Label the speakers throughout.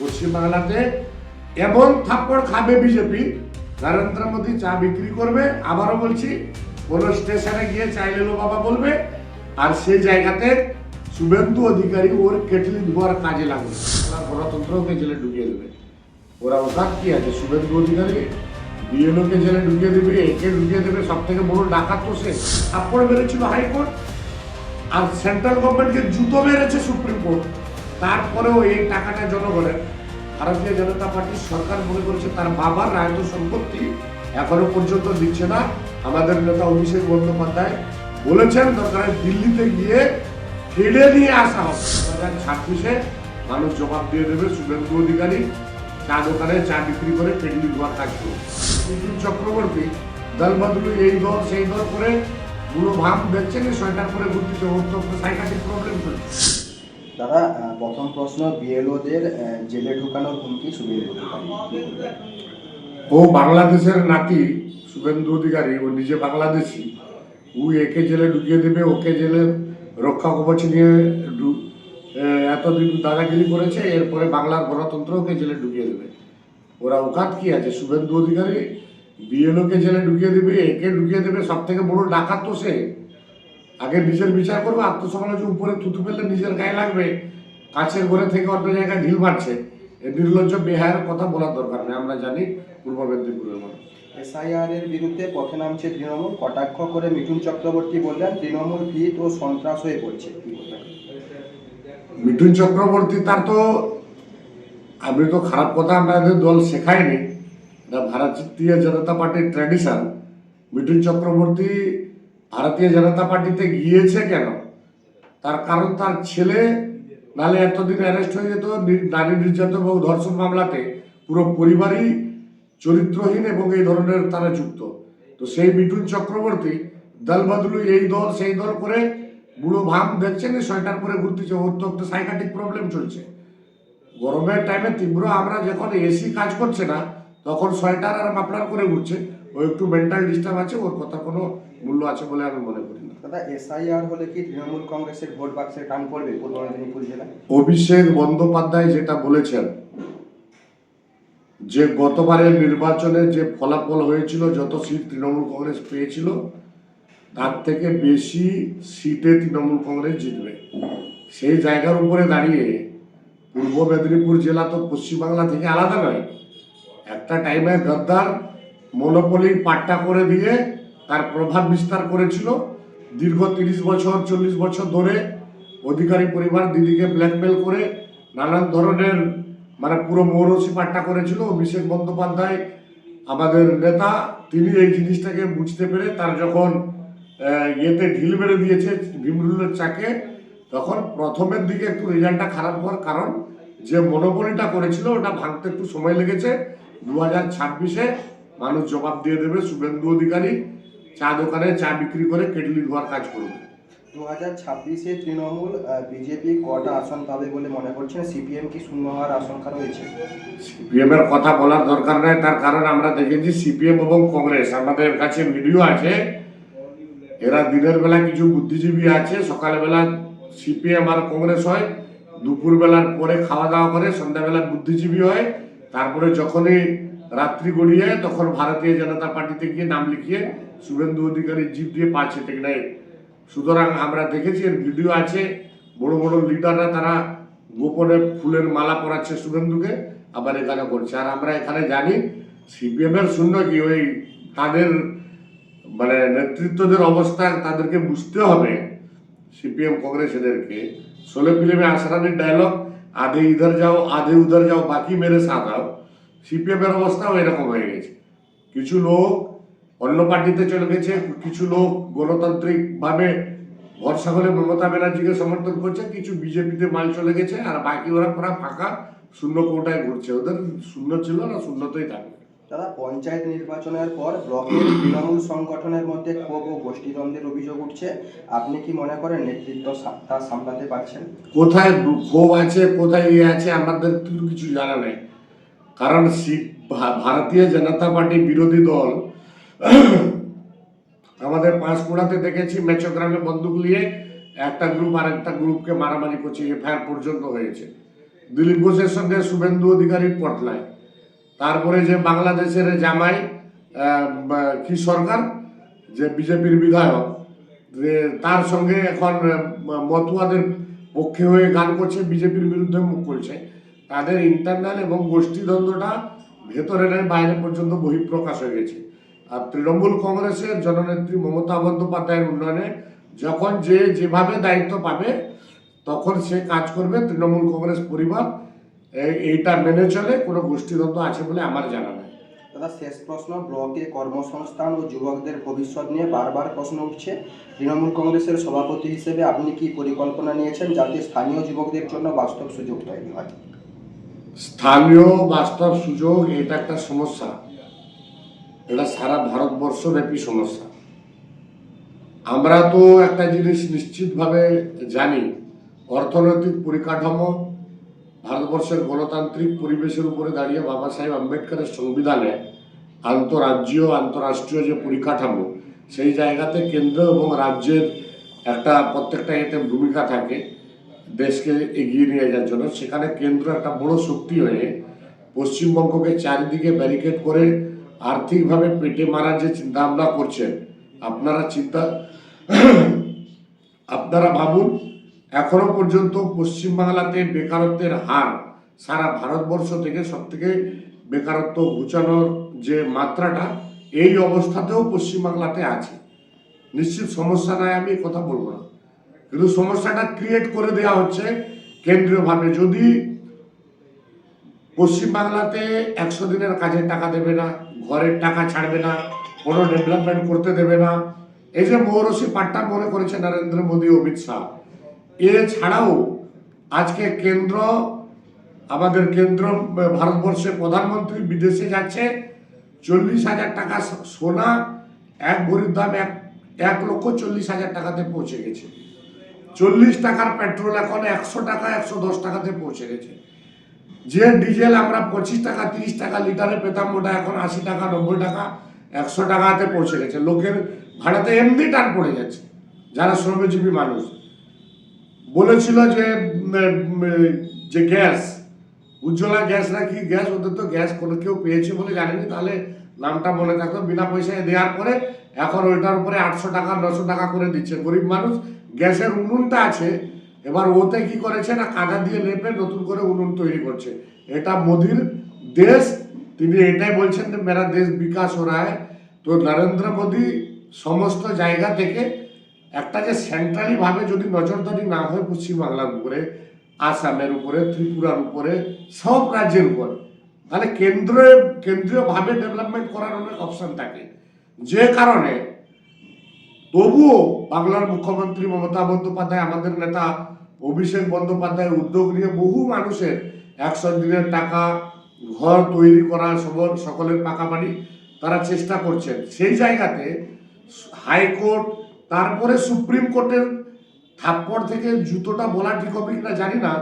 Speaker 1: পশ্চিমবাংলাতে এমন থাপ্পড় খাবে বিজেপি। নরেন্দ্র মোদী চা বিক্রি করবে, আবারও বলছি, কোনো স্টেশনে গিয়ে চাইলেলো বাবা বলবে, আর সেই জায়গাতে শুভেন্দু অধিকারী ওর কেটলি ধোয়ার কাজে লাগবে। ওরা গণতন্ত্রকে জেলে ঢুকিয়ে দেবে। ওরা ওকাত কি আছে? শুভেন্দু অধিকারী বিএলওকে জেলে ঢুকিয়ে দেবে, একে ঢুকিয়ে দেবে সব থেকে বড় ডাকাত তো সে। থাপ্পড় মেরেছিল হাইকোর্ট, আর সেন্ট্রাল গভর্নমেন্টকে জুতো মেরেছে সুপ্রিম কোর্ট। তারপরেও এই টাকাটা জনগণের, ভারতীয় জনতা পার্টির সরকার মনে করেছে তার বাবার রায়ত সম্পত্তি এখনও পর্যন্ত দিচ্ছে না। আমাদের নেতা অভিষেক বন্দ্যোপাধ্যায় বলেছেন দরকার দিল্লিতে গিয়ে ফিরে নিয়ে আসা হবে। দু ছাব্বিশে মানুষ জবাব দিয়ে দেবে শুভেন্দু অধিকারী, চা দোকানে চা বিক্রি করে কাজ করবে মিঠুন চক্রবর্তী দল বদলু এই দল, সেই দল করে পুরো ভাব দেখছেন সোয়েটার করে ঘুরতেছে ওর তো সাইকাটিক প্রবলেম চলছে।
Speaker 2: আহ, প্রথম প্রশ্ন বিএলওদের জেলে ঢুকানোর হুমকি শুভেন্দু
Speaker 1: ও বাংলাদেশের নাতি শুভেন্দু অধিকারী ও নিজে বাংলাদেশি। ও একে জেলে ঢুকিয়ে দেবে ওকে জেলে রক্ষা কবচ নিয়ে এতদিন দাদাগিরি করেছে এরপরে বাংলার গণতন্ত্র ওকে জেলে ঢুকিয়ে দেবে। ওরা ওকাত কি আছে? শুভেন্দু অধিকারী বিএলওকে জেলে ঢুকিয়ে দেবে একে ঢুকিয়ে দেবে সব থেকে বড় ডাকাত তো সে। আগে নিজের বিচার করবে আত্মসমালোচনা উপরে থুতু ফেললে নিজের গায়ে লাগবে। কাছের ঘরে থেকে অন্য জায়গায় ঢিল মারছে। এই নির্লজ্জ বেহায়ের কথা বলার দরকার নেই আমরা জানি পূর্ব মেদিনীপুরের মানুষ।
Speaker 2: এসআইআর এর বিরুদ্ধে পথে নামছে তৃণমূল কটাক্ষ করে মিঠুন চক্রবর্তী বললেন তৃণমূল ভিত ও সন্ত্রাস হয়ে পড়ছে।
Speaker 1: মিঠুন চক্রবর্তী তার তো আমি তো খারাপ কথা আমাদের দল শেখায়নি এটা ভারতীয় জনতা পার্টির ট্র্যাডিশন। মিঠুন চক্রবর্তী ভারতীয় জনতা পার্টিতে গিয়েছে কেন? তার কারণ তার ছেলে নালে এতদিন অ্যারেস্ট হয়ে যেত নারী নির্যাতন এবং ধর্ষণ মামলাতে পুরো পরিবারই চরিত্রহীন এবং এই ধরনের তারা যুক্ত। তো সেই মিঠুন চক্রবর্তী, দল বদলু এই দল, সেই দল করে বুড়ো ভাম দেখছেন সোয়েটার পরে ঘুরতেছে, ওর তো একটা সাইকাটিক প্রবলেম চলছে। গরমের টাইমে তীব্র আমরা যখন এসি কাজ করছে না, তখন সোয়েটার আর মাফলার করে ঘুরছে, ও একটু মেন্টাল ডিস্টার্ব আছে, ওর কথা কোনো মূল্য আছে বলে আমি মনে করি না।
Speaker 2: দাদা এসআইআর হলে কি তৃণমূল কংগ্রেসের ভোট বাক্সের টান পড়বে পূর্ব মেদিনীপুর জেলায়
Speaker 1: অভিষেক বন্দ্যোপাধ্যায় যেটা বলেছেন যে গতবারের নির্বাচনে যে ফলাফল হয়েছিল যত সিট তৃণমূল কংগ্রেস পেয়েছিল তার থেকে বেশি সিটে তৃণমূল কংগ্রেস জিতবে। সেই জায়গার উপরে দাঁড়িয়ে পূর্ব মেদিনীপুর জেলা তো পশ্চিমবাংলা থেকে আলাদা নয় একটা টাইমে গদ্দার মনোপলি পাট্টা করে দিয়ে তার প্রভাব বিস্তার করেছিল। দীর্ঘ তিরিশ বছর, চল্লিশ বছর ধরে অধিকারী পরিবার দিদিকে ব্ল্যাকমেল করে নানান ধরনের মানে পুরো মৌরসি পাট্টা করেছিল। অভিষেক বন্দ্যোপাধ্যায় আমাদের নেতা, তিনি এই জিনিসটাকে বুঝতে পেরে তার যখন ইয়েতে ঢিল মেরে দিয়েছে, ভীমরুলের চাকে, তখন প্রথমের দিকে একটু রেজাল্টটা খারাপ হওয়ার কারণ যে মনোপলিটা করেছিল, ওটা ভাঙতে একটু সময় লেগেছে। দু হাজার ছাব্বিশে মানুষ জবাব দিয়ে দেবে, শুভেন্দু অধিকারী। চা দোকানে চা বিক্রি করে কেটলি ধোয়ার কাজ করবে
Speaker 2: দু হাজার ছাব্বিশে তৃণমূল বিজেপি কটা আসন পাবে বলে মনে করছেন? সিপিএম কি শূন্য হওয়ার আশঙ্কা রয়েছে?
Speaker 1: সিপিএম এর কথা বলার দরকার নাই তার কারণ আমরা দেখেছি সিপিএম এবং কংগ্রেস আমাদের কাছে ভিডিও আছে। এরা দিনের বেলা কিছু বুদ্ধিজীবী আছে সকালবেলা সিপিএম আর কংগ্রেস হয় দুপুর বেলার পরে খাওয়া দাওয়া করে সন্ধ্যাবেলা বুদ্ধিজীবী হয়। তারপরে যখনই রাত্রি গড়িয়ে তখন ভারতীয় জনতা পার্টিতে গিয়ে নাম লিখিয়ে শুভেন্দু অধিকারী জিপ দিয়ে পাচ্ছে ঠিক নাই। সুতরাং আমরা দেখেছি এর ভিডিও আছে, বড় বড় লিডাররা তারা গোপনে ফুলের মালা পরাচ্ছে শুভেন্দুকে, আবার এখানে করছে আর আমরা এখানে জানি সিপিএম এর শূন্য কি, ওই তাদের মানে নেতৃত্বদের অবস্থা তাদেরকে বুঝতে হবে, সিপিএম কংগ্রেস এদেরকে। ষোলো ফিল্মে আশরানির ডায়লগ আধে ইধার যাও, আধে উধার যাও, বাকি মেরে সাথ আও সিপিএম এর অবস্থাও এরকম হয়ে গেছে। কিছু লোক অন্য পার্টিতে চলে গেছে কিছু লোক গণতান্ত্রিক ভাবে ভরসা করে মমতা ব্যানার্জিকে সমর্থন করছে কিছু বিজেপিতে মাল চলে গেছে আর বাকি ওরা পুরা ফাঁকা শূন্য কোটায় ঘুরছে। ওদের শূন্য ছিল না শূন্যতেই থাকবে।
Speaker 2: দাদা পঞ্চায়েত নির্বাচনের পর ব্লকের তৃণমূল সংগঠনের মধ্যে ক্ষোভ ও গোষ্ঠীদ্বন্দ্বের অভিযোগ উঠছে। আপনি কি মনে করেন নেতৃত্ব তা সামলাতে পারছেন?
Speaker 1: কোথায় ক্ষোভ আছে কোথায় ইয়ে আছে আমাদের কিছু জানা নেই। কারণ ভারতীয় জনতা পার্টি বিরোধী দল আমাদের পাঁশকুড়াতে দেখেছি মেচগ্রামে বন্দুক নিয়ে একটা গ্রুপ আর একটা গ্রুপকে মারামারি করছে এফআইআর পর্যন্ত হয়েছে। দিলীপ ঘোষের সঙ্গে শুভেন্দু অধিকারীর পটলায়। তারপরে যে বাংলাদেশের জামাই কি সরকার, যে বিজেপির বিধায়ক, যে তার সঙ্গে এখন মতুয়াদের পক্ষে হয়ে গান করছে, বিজেপির বিরুদ্ধে মুখ করছে তাদের ইন্টারনাল এবং গোষ্ঠীদ্বন্দ্বটা ভেতরে বাইরে পর্যন্ত বহিঃপ্রকাশ হয়ে গেছে। আর তৃণমূল কংগ্রেসের জননেত্রী মমতা বন্দ্যোপাধ্যায়ের উন্নয়নে যখন যে যেভাবে দায়িত্ব পাবে তখন সে কাজ করবে তৃণমূল কংগ্রেস পরিবার এইটা মেনে চলে কোনো গোষ্ঠীদ্বন্দ্ব আছে বলে আমার জানা নেই।
Speaker 2: দাদা শেষ প্রশ্ন ব্লকে কর্মসংস্থান ও যুবকদের ভবিষ্যৎ নিয়ে বারবার প্রশ্ন উঠছে। তৃণমূল কংগ্রেসের সভাপতি হিসেবে আপনি কি পরিকল্পনা নিয়েছেন যাতে স্থানীয় যুবকদের জন্য বাস্তব সুযোগ তৈরি হয়?
Speaker 1: স্থানীয় বাস্তব সুযোগ এটা একটা সমস্যা। এটা সারা ভারতবর্ষব্যাপী সমস্যা। আমরা তো একটা জিনিস নিশ্চিতভাবে জানি, অর্থনৈতিক পরিকাঠামো, ভারতবর্ষের গণতান্ত্রিক পরিবেশের উপরে দাঁড়িয়ে বাবা সাহেব আম্বেদকরের সংবিধানে আন্তরাজ্য আন্তরাষ্ট্রীয় যে পরিকাঠামো, সেই জায়গাতে কেন্দ্র এবং রাজ্যের একটা প্রত্যেকটা এতে ভূমিকা থাকে, দেশকে এগিয়ে নিয়ে যাওয়ার জন্য। সেখানে কেন্দ্র একটা বড় শক্তি হয়ে পশ্চিমবঙ্গকে চারিদিকে ব্যারিকেড করে আর্থিকভাবে পেটে মারার যে চিন্তা ভাবনা করছেন, আপনারা চিন্তা আপনারা ভাবুন, এখনও পর্যন্ত পশ্চিমবাংলাতে বেকারত্বের হার সারা ভারতবর্ষ থেকে সব থেকে বেকারত্ব ঘুচানোর যে মাত্রাটা, এই অবস্থাতেও পশ্চিমবাংলাতে আছে। নিশ্চিত সমস্যা নাই, আমি কথা বলব না। কিন্তু সমস্যাটা ক্রিয়েট করে দেওয়া হচ্ছে কেন্দ্রীয়ভাবে। যদি পশ্চিমবাংলাতে একশো দিনের কাজের টাকা দেবে না ঘরের টাকা ছাড়বে না, কোনো ডেভেলপমেন্ট করতে দেবে না। এই যে মৌরসি পাট্টা মনে করেছে নরেন্দ্র মোদী, অমিত শাহ। এছাড়াও আজকে কেন্দ্র, আমাদের কেন্দ্র, ভারতবর্ষের প্রধানমন্ত্রী বিদেশে যাচ্ছে, চল্লিশ হাজার টাকা সোনা, এক ভরির দাম এক এক লক্ষ চল্লিশ হাজার টাকাতে পৌঁছে গেছে। চল্লিশ টাকার পেট্রোল এখন একশো টাকা, একশো দশ টাকাতে পৌঁছে গেছে। যে ডিজেল আমরা পঁচিশ টাকা, তিরিশ টাকা, লিটারে পেতাম, ওটা এখন আশি টাকা, নব্বই টাকা, একশো টাকাতে পৌঁছে গেছে। লোকের ভাড়াতে এমনি টান পড়ে যাচ্ছে যারা শ্রমজীবী মানুষ। বলেছিল যে যে গ্যাস, উজ্জ্বলা গ্যাস নাকি গ্যাস, ওদের তো গ্যাস কোনো কেউ পেয়েছে বলে জানেনি, তাহলে নামটা মনে থাকতো, বিনা পয়সায় দেওয়ার পরে এখন ওইটার উপরে আটশো টাকা, নশো টাকা করে দিচ্ছে। গরিব মানুষ, গ্যাসের উনুনটা আছে এবার ওতে কি করেছে না কাদা দিয়ে লেপে নতুন করে উনুন তৈরি করছে? এটা মোদির দেশ। তিনি এটাই বলছেন যে, মেরা দেশ বিকাশ হো রায় তো নরেন্দ্র মোদী সমস্ত জায়গা থেকে একটা যে সেন্ট্রালিভাবে যদি নজরদারি না হয় পশ্চিমবাংলার উপরে, আসামের উপরে, ত্রিপুরার উপরে, সব রাজ্যের উপরে, তাহলে কেন্দ্র কেন্দ্রীয়ভাবে ডেভেলপমেন্ট করার অনেক অপশান থাকে। যে কারণে তবুও বাংলার মুখ্যমন্ত্রী মমতা বন্দ্যোপাধ্যায় আমাদের নেতা অভিষেক বন্দ্যোপাধ্যায়ের উদ্যোগ নিয়ে বহু মানুষের একশো দিনের টাকা ঘর তৈরি করা সকলের পাকা বাড়ি তারা চেষ্টা করছেন। সেই জায়গাতে হাইকোর্ট, তারপরে সুপ্রিম কোর্টের থাপ্পড় থেকে জুতোটা বলা ঠিক হবে কিনা জানি না।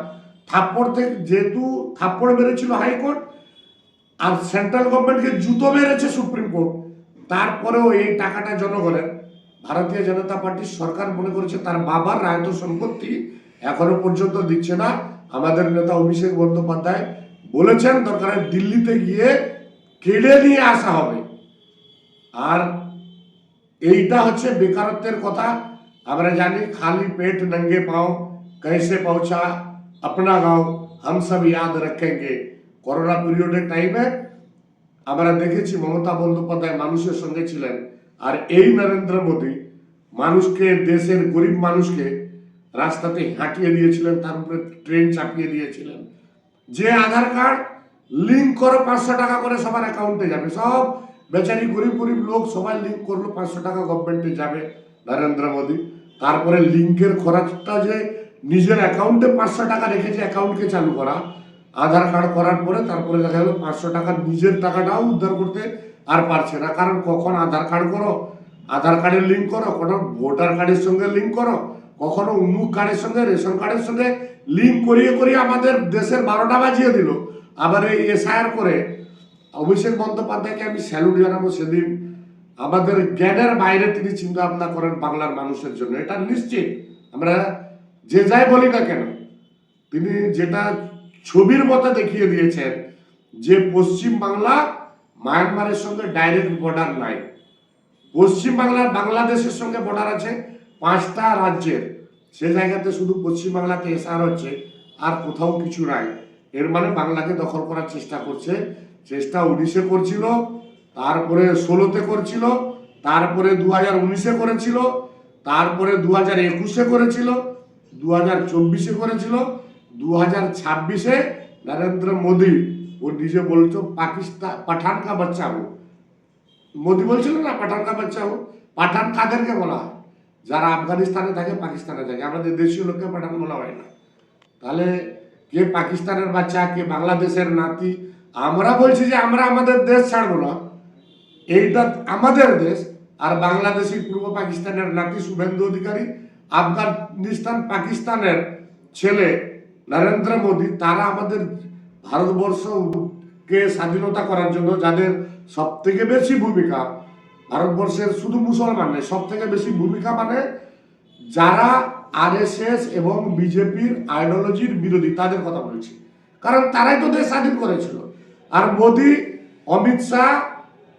Speaker 1: থাপ্পড় থেকে যেহেতু থাপ্পড় মেরেছিল হাইকোর্ট, আর সেন্ট্রাল গভর্নমেন্টকে জুতো মেরেছে সুপ্রিম কোর্ট, তারপরেও এই টাকাটা জনগণের, ভারতীয় জনতা পার্টির সরকার মনে করেছে তার বাবার রায়ত সম্পত্তি এখনো পর্যন্ত দিচ্ছে না আমাদের নেতা অভিষেক বন্দ্যোপাধ্যায় বলেছেন দরকার হয় দিল্লিতে গিয়ে কেড়ে নিয়ে আসা হবে আর এইটা হচ্ছে বেকারত্বের কথা আমরা জানি খালি পেট নঙ্গে পাও कैसे पहुंचा अपना गांव हम सब याद रखेंगे করোনা পিরিয়ডের টাইমে আমরা দেখেছি মমতা বন্দ্যোপাধ্যায় মানুষের সঙ্গে ছিলেন আর এই নরেন্দ্র মোদী মানুষকে দেশের গরিব মানুষকে রাস্তাতে হাঁটিয়ে দিয়েছিলেন তার উপরে ট্রেন চাপিয়ে দিয়েছিলেন। যে আধার কার্ড লিঙ্ক করো, পাঁচশো টাকা করে সবার অ্যাকাউন্টে যাবে। সব বেচারি, গরিব গরিব লোক সবাই লিঙ্ক করল, পাঁচশো টাকা গভর্নমেন্টে যাবে নরেন্দ্র মোদী। তারপরে লিঙ্কের খরচটা যে নিজের অ্যাকাউন্টে পাঁচশো টাকা রেখেছে অ্যাকাউন্টকে চালু করা। আধার কার্ড করার পরে তারপরে দেখা গেলো পাঁচশো টাকা নিজের টাকাটাও উদ্ধার করতে আর পারছে না। কারণ কখন আধার কার্ড করো? আধার কার্ডের লিঙ্ক করো, কখনো ভোটার কার্ডের সঙ্গে লিঙ্ক করো? কখনো উমুক কার্ডের সঙ্গে, রেশন কার্ডের সঙ্গে লিঙ্ক করিয়ে করিয়ে আমাদের দেশের বারোটা বাজিয়ে দিল। আবার এই এসআইআর করে অভিষেক বন্দ্যোপাধ্যায়কে আমি স্যালুট জানাব সেদিন। আমাদের জ্ঞানের বাইরে তিনি চিন্তা ভাবনা করেন বাংলার মানুষের জন্য। এটা নিশ্চিত। আমরা যে যাই বলি না কেন, তিনি যেটা ছবির মতো দেখিয়ে দিয়েছেন যে পশ্চিম বাংলা মায়ানমারের সঙ্গে ডাইরেক্ট বর্ডার নাই। পশ্চিম বাংলার বাংলাদেশের সঙ্গে বর্ডার আছে। পাঁচটা রাজ্যের, সে জায়গাতে শুধু পশ্চিম বাংলাতে এসআর হচ্ছে, আর কোথাও কিছু নাই। এর মানে বাংলাকে দখল করার চেষ্টা করছে। চেষ্টা উনিশে করছিল, তারপরে ষোলোতে করছিল, তারপরে দু হাজার উনিশে করেছিল, তারপরে দু হাজার একুশে করেছিল দু হাজার চব্বিশে করেছিল দু হাজার ছাব্বিশে নরেন্দ্র মোদী। ও নিজে বলছো পাকিস্তান পাঠান কা বাচ্চা হো মোদি বলছিল না পাঠান কা বাচ্চা হো পাঠান কাদেরকে বলা হয়? যারা আফগানিস্তানে থাকে, পাকিস্তানে থাকে। আমাদের দেশীয় লোককে পাঠান বলা হয় না। তাহলে কে পাকিস্তানের বাচ্চা, কে বাংলাদেশের নাতি? আমরা বলছি যে আমরা আমাদের দেশ ছাড়বো না। এইটা আমাদের দেশ। আর বাংলাদেশি পূর্ব পাকিস্তানের নাতি শুভেন্দু অধিকারী, আফগানিস্তান, পাকিস্তানের ছেলে নরেন্দ্র মোদী, তারা আমাদের ভারতবর্ষকে স্বাধীনতা করার জন্য যাদের সব থেকে বেশি ভূমিকা ভারতবর্ষের শুধু মুসলমান নেই সব থেকে বেশি ভূমিকা মানে যারা আরএসএস এবং বিজেপির আইডিওলজির বিরোধী, তাদের কথা বলছি। কারণ তারাই তো দেশ স্বাধীন করেছিল। আর মোদি, অমিত শাহ,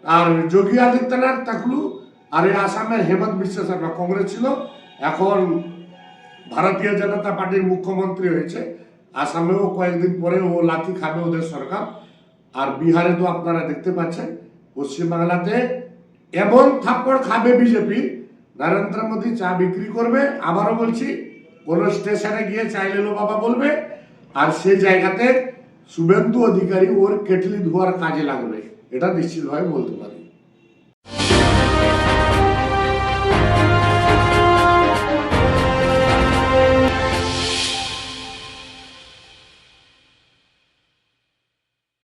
Speaker 1: আর যোগী আদিত্যনাথ টাকলু, আর এই আসামের হেমন্ত বিশ্ব শর্মা, কংগ্রেস ছিল। এখন ভারতীয় জনতা পার্টির মুখ্যমন্ত্রী হয়েছে। আসামেও কয়েকদিন পরে ও লাথি খাবে ওদের সরকার। আর বিহারে তো আপনারা দেখতে পাচ্ছেন, পশ্চিমবাংলাতে এমন থাপ্পড় খাবে বিজেপি। নরেন্দ্র মোদী চা বিক্রি করবে, আবারও বলছি, কোন স্টেশনে গিয়ে চাইলেলো বাবা বলবে, আর সে জায়গাতে শুভেন্দু অধিকারী ওর কেটলি ধোয়ার কাজে লাগবে। এটা নিশ্চিতভাবে বলতে পারি